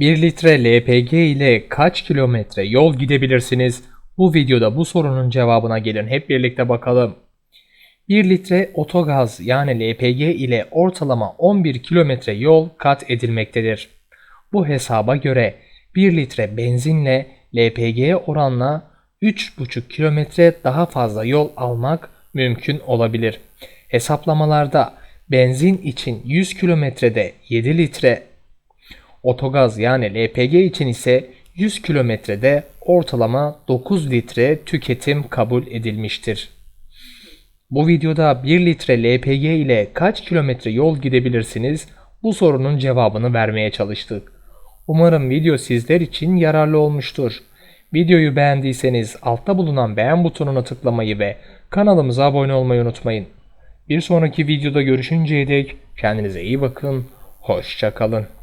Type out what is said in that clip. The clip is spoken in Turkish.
1 litre LPG ile kaç kilometre yol gidebilirsiniz? Bu videoda bu sorunun cevabına gelin hep birlikte bakalım. 1 litre otogaz yani LPG ile ortalama 11 kilometre yol kat edilmektedir. Bu hesaba göre 1 litre benzinle LPG'ye oranla 3,5 kilometre daha fazla yol almak mümkün olabilir. Hesaplamalarda benzin için 100 kilometrede 7 litre, otogaz yani LPG için ise 100 kilometrede ortalama 9 litre tüketim kabul edilmiştir. Bu videoda 1 litre LPG ile kaç kilometre yol gidebilirsiniz? Bu sorunun cevabını vermeye çalıştık. Umarım video sizler için yararlı olmuştur. Videoyu beğendiyseniz altta bulunan beğen butonuna tıklamayı ve kanalımıza abone olmayı unutmayın. Bir sonraki videoda görüşünceye dek kendinize iyi bakın, hoşçakalın.